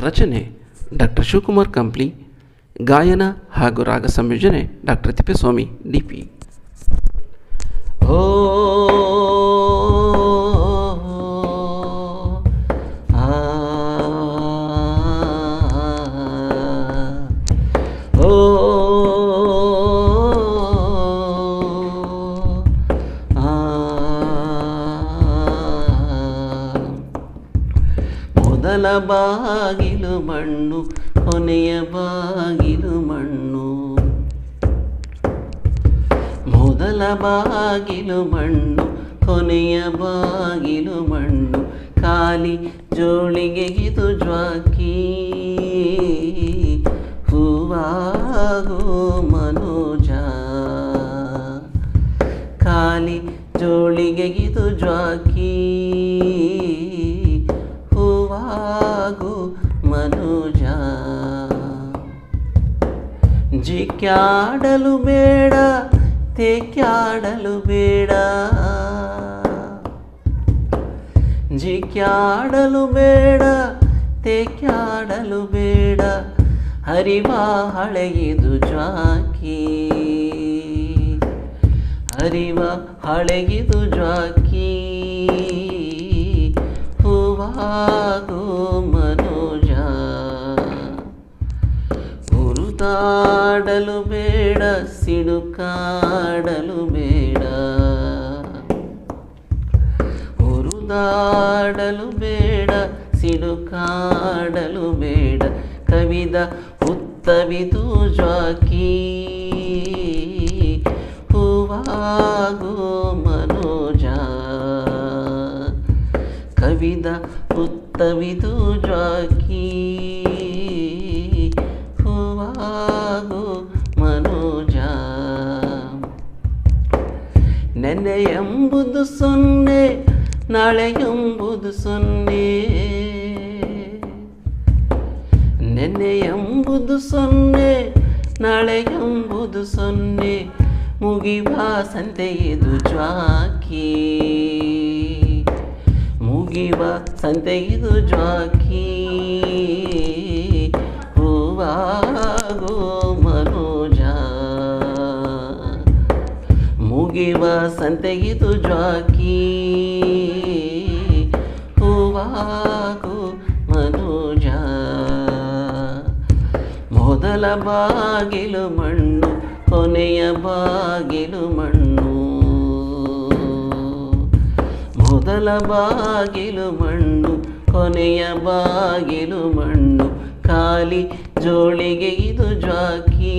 ರಚನೆ ಡಾಕ್ಟರ್ ಶಿವಕುಮಾರ್ ಕಂಪ್ಲಿ ಗಾಯನ ಹಾಗೂ ರಾಗ ಸಂಯೋಜನೆ doctor Thippeswamy D P O ಆ ಓ ಮೊದಲ ಬಾಗಿಲು ಮಣ್ಣು, ಕೊನೆಯ ಬಾಗಿಲು ಮಣ್ಣು. ಮೊದಲ ಬಾಗಿಲು ಮಣ್ಣು, ಕೊನೆಯ ಬಾಗಿಲು ಮಣ್ಣು. ಖಾಲಿ ಜೋಳಿಗೆ ಇದು ಜ್ವಾಕಿ. ಹೂವಾಗೋ ಮನೋಜ. ಖಾಲಿ ಜೋಳಿಗೆ ಇದು ಜ್ವಾಕಿ. ಹೂವಾಗೋ ಮನುಜ. ಜಿಕ್ಯಾಡಲು ಬೇಡ, ತೇಕ್ಯಾಡಲು ಬೇಡ. ಜಿಕ್ಯಾಡಲು ಬೇಡ, ತೇಕ್ಯಾಡಲು ಬೇಡ. ಹರಿವಾ ಹಳೆಗಿದು ಜಾಕಿ ಹರಿವ ಹಳೆಗಿದು ಜಾಕಿ ಹೂವಾಗೋ ಹುರುದಾಡಲು ಬೇಡ ಸಿಡುಕಾಡಲು ಬೇಡ. ಹುರುದಾಡಲು ಬೇಡ ಸಿಡುಕಾಡಲು ಬೇಡ. ಕವಿದ ಹುತ್ತವಿದು ಜ್ವಾಕಿ. ಹೂವಾಗೋ ಮನೋಜ. ಕವಿದ ಹುತ್ತವಿದು ಜ್ವಾಕಿ. ನೆನ್ನೆ ಎಂಬುದು ಸೊನ್ನೆ ನಾಳೆ ಎಂಬುದು ಸೊನ್ನೆ ನೆನ್ನೆ ಎಂಬುದು ಸೊನ್ನೆ ನಾಳೆ ಎಂಬುದು ಸೊನ್ನೆ ಮುಗಿವ ಸಂತೆ ಇದು ಜ್ವಾಕಿ ಮುಗಿವ ಸಂತೆ ಇದು ಜ್ವಾಕಿ ಹೂವಾಗೋ ಮುಗಿವ ಸಂತೆಗಿದು ಜ್ವಾಕಿ. ಹೂವಾಗು ಮನೋಜ ಮೊದಲ ಬಾಗಿಲು ಮಣ್ಣು, ಕೊನೆಯ ಬಾಗಿಲು ಮಣ್ಣು. ಮೊದಲ ಬಾಗಿಲು ಮಣ್ಣು, ಕೊನೆಯ ಬಾಗಿಲು ಮಣ್ಣು. ಖಾಲಿ ಜೋಳಿಗೆ ಇದು ಜ್ವಾಕಿ.